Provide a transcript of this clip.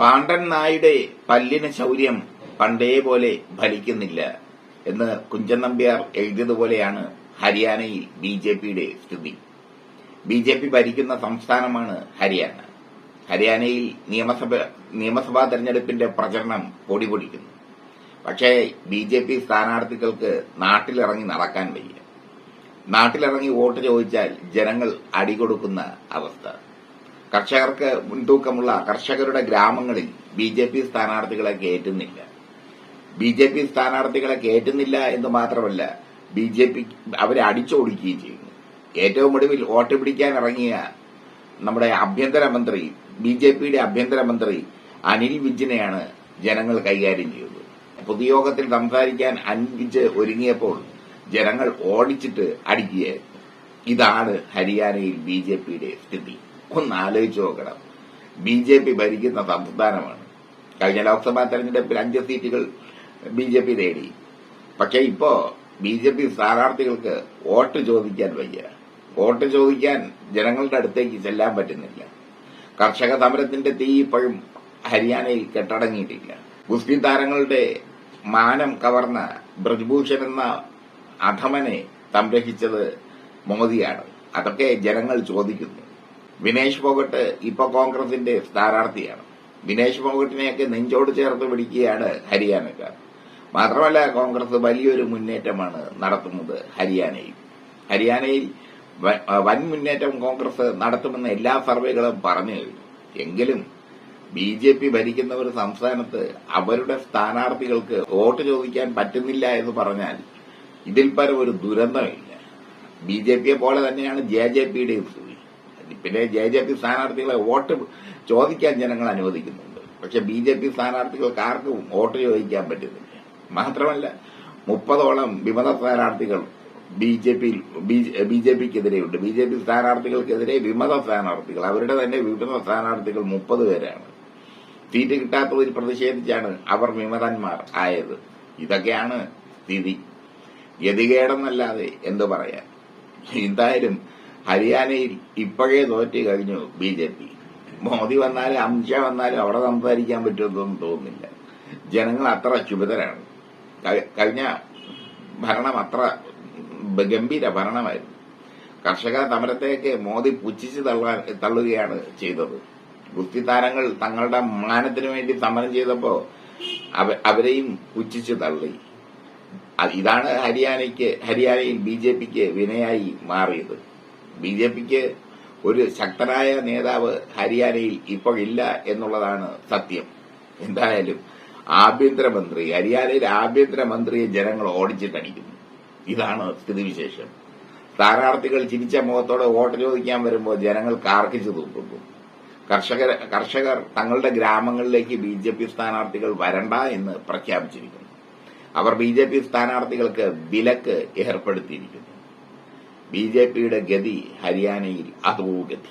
പാണ്ഡൻ നായുടെ പല്ലിന് ശൗര്യം പണ്ടേ പോലെ ഫലിക്കുന്നില്ല എന്ന് കുഞ്ചൻ നമ്പ്യാർ എഴുതിയതുപോലെയാണ് ഹരിയാനയിൽ ബി ജെ പിയുടെ സ്ഥിതി. ബി ജെ പി ഭരിക്കുന്ന സംസ്ഥാനമാണ് ഹരിയാന. ഹരിയാനയിൽ നിയമസഭ നിയമസഭാ തെരഞ്ഞെടുപ്പിന്റെ പ്രചരണം പൊടിപൊടിക്കുന്നു. പക്ഷേ ബി ജെ പി സ്ഥാനാർത്ഥികൾക്ക് നാട്ടിലിറങ്ങി നടക്കാൻ വയ്യ. നാട്ടിലിറങ്ങി വോട്ട് ചോദിച്ചാൽ ജനങ്ങൾ അടികൊടുക്കുന്ന അവസ്ഥ. കർഷകർക്ക് മുൻതൂക്കമുള്ള കർഷകരുടെ ഗ്രാമങ്ങളിൽ ബി ജെ പി സ്ഥാനാർത്ഥികളെ കയറ്റുന്നില്ല. ബി ജെ പി സ്ഥാനാർത്ഥികളെ കയറ്റുന്നില്ല എന്ന് മാത്രമല്ല ബി ജെ പി അവരെ അടിച്ചോടിക്കുകയും ചെയ്യുന്നു. ഏറ്റവും ഒടുവിൽ വോട്ട് പിടിക്കാൻ ഇറങ്ങിയ നമ്മുടെ ആഭ്യന്തരമന്ത്രി ബി ജെ പിയുടെ ആഭ്യന്തരമന്ത്രി അനിൽ വിജിനെയാണ് ജനങ്ങൾ കൈകാര്യം ചെയ്തത് പൊതുയോഗത്തിൽ സംസാരിക്കാൻ അനിൽ ഒരുങ്ങിയപ്പോൾ ജനങ്ങൾ ഓടിച്ചിട്ട് അടിക്കുകയായിരുന്നു ഇതാണ് ഹരിയാനയിൽ ബി ജെ പിയുടെ സ്ഥിതി. ഒന്ന് ആലോചിച്ച് നോക്കണം. ബി ജെ പി ഭരിക്കുന്ന സംസ്ഥാനമാണ്. കഴിഞ്ഞ ലോക്സഭാ തെരഞ്ഞെടുപ്പിൽ അഞ്ച് സീറ്റുകൾ ബി ജെ പി നേടി. പക്ഷേ ഇപ്പോ ബി ജെ പി സ്ഥാനാർത്ഥികൾക്ക് വോട്ട് ചോദിക്കാൻ വയ്യ. വോട്ട് ചോദിക്കാൻ ജനങ്ങളുടെ അടുത്തേക്ക് ചെല്ലാൻ പറ്റുന്നില്ല. കർഷക സമരത്തിന്റെ തീ ഇപ്പോഴും ഹരിയാനയിൽ കെട്ടടങ്ങിയിട്ടില്ല. ഗുസ്തി താരങ്ങളുടെ മാനം കവർന്ന ബ്രജ്ഭൂഷൺ എന്ന അധമനെ സംരക്ഷിച്ചത് മോദിയാണ്. അതൊക്കെ ജനങ്ങൾ ചോദിക്കുന്നു. വിനേഷ് ഫോഗട്ട് ഇപ്പൊ കോൺഗ്രസിന്റെ സ്ഥാനാർത്ഥിയാണ്. വിനേഷ് ഫോഗട്ടിനെയൊക്കെ നെഞ്ചോട് ചേർത്ത് പിടിക്കുകയാണ് ഹരിയാനക്കാർ. മാത്രമല്ല കോൺഗ്രസ് വലിയൊരു മുന്നേറ്റമാണ് നടത്തുന്നത് ഹരിയാനയിൽ. ഹരിയാനയിൽ വൻ മുന്നേറ്റം കോൺഗ്രസ് നടത്തുമെന്ന് എല്ലാ സർവേകളും പറഞ്ഞു കഴിഞ്ഞു. എങ്കിലും ബി ജെ പി ഭരിക്കുന്ന ഒരു സംസ്ഥാനത്ത് അവരുടെ സ്ഥാനാർത്ഥികൾക്ക് വോട്ട് ചോദിക്കാൻ പറ്റുന്നില്ല എന്ന് പറഞ്ഞാൽ ഇതിൽ പരം ഒരു ദുരന്തമില്ല. ബി ജെ പിയെ പോലെ തന്നെയാണ് ജെ ജെ പിയുടെയും സ്ഥിതി. പിന്നെ ജെ ജെ പി സ്ഥാനാർത്ഥികളെ വോട്ട് ചോദിക്കാൻ ജനങ്ങൾ അനുവദിക്കുന്നുണ്ട്. പക്ഷെ ബി ജെ പി സ്ഥാനാർത്ഥികൾക്ക് ആർക്കും വോട്ട് ചോദിക്കാൻ പറ്റുന്നില്ല. മാത്രമല്ല മുപ്പതോളം വിമത സ്ഥാനാർത്ഥികൾ B J P B J പിക്കെതിരെയുണ്ട്. B J P സ്ഥാനാർത്ഥികൾക്കെതിരെ വിമത സ്ഥാനാർത്ഥികൾ അവരുടെ തന്നെ വിമത സ്ഥാനാർത്ഥികൾ മുപ്പത് പേരാണ്. സീറ്റ് കിട്ടാത്തതിൽ പ്രതിഷേധിച്ചാണ് അവർ വിമതന്മാർ ആയത്. ഇതൊക്കെയാണ് സ്ഥിതി. ഗതികേടെന്നല്ലാതെ എന്തു പറയാൻ? എന്തായാലും ഹരിയാനയിൽ ഇപ്പോഴേ തോറ്റി കഴിഞ്ഞു ബി ജെ പി. മോദി വന്നാലും അമിത്ഷാ വന്നാലും അവിടെ സംസാരിക്കാൻ പറ്റുമെന്നൊന്നും തോന്നുന്നില്ല. ജനങ്ങൾ അത്ര ക്ഷുഭിതരാണ് കഴിഞ്ഞ ഭരണം അത്ര ഗംഭീര ഭരണമായിരുന്നു. കർഷക സമരത്തെയൊക്കെ മോദി പുച്ഛിച്ച് തള്ളാൻ തള്ളുകയാണ് ചെയ്തത്. ഗുസ്തി താരങ്ങൾ തങ്ങളുടെ മാനത്തിനു വേണ്ടി സമരം ചെയ്തപ്പോ അവരെയും പുച്ഛിച്ച് തള്ളി. ഇതാണ് ഹരിയാനയ്ക്ക് ഹരിയാനയിൽ ബി ജെ പിക്ക് വിനയായി മാറിയത്. ബി ജെ പിക്ക് ഒരു ശക്തനായ നേതാവ് ഹരിയാനയിൽ ഇപ്പോൾ ഇല്ല എന്നുള്ളതാണ് സത്യം. എന്തായാലും ആഭ്യന്തരമന്ത്രി ഹരിയാനയിലെ ആഭ്യന്തരമന്ത്രിയെ ജനങ്ങൾ ഓടിച്ചിട്ടടിക്കുന്നു. ഇതാണ് സ്ഥിതിവിശേഷം. സ്ഥാനാർത്ഥികൾ ചിരിച്ച മുഖത്തോടെ വോട്ട് ചോദിക്കാൻ വരുമ്പോൾ ജനങ്ങൾ കാർക്കിച്ചു തൂക്കുന്നു. കർഷകർ കർഷകർ തങ്ങളുടെ ഗ്രാമങ്ങളിലേക്ക് ബി ജെ പി സ്ഥാനാർത്ഥികൾ വരണ്ട എന്ന് പ്രഖ്യാപിച്ചിരിക്കുന്നു. അവർ ബി ജെ പി സ്ഥാനാർത്ഥികൾക്ക് വിലക്ക് ഏർപ്പെടുത്തിയിരിക്കുന്നു. ബി ജെ പിയുടെ ഗതി ഹരിയാനയിൽ അതോ ഗതി?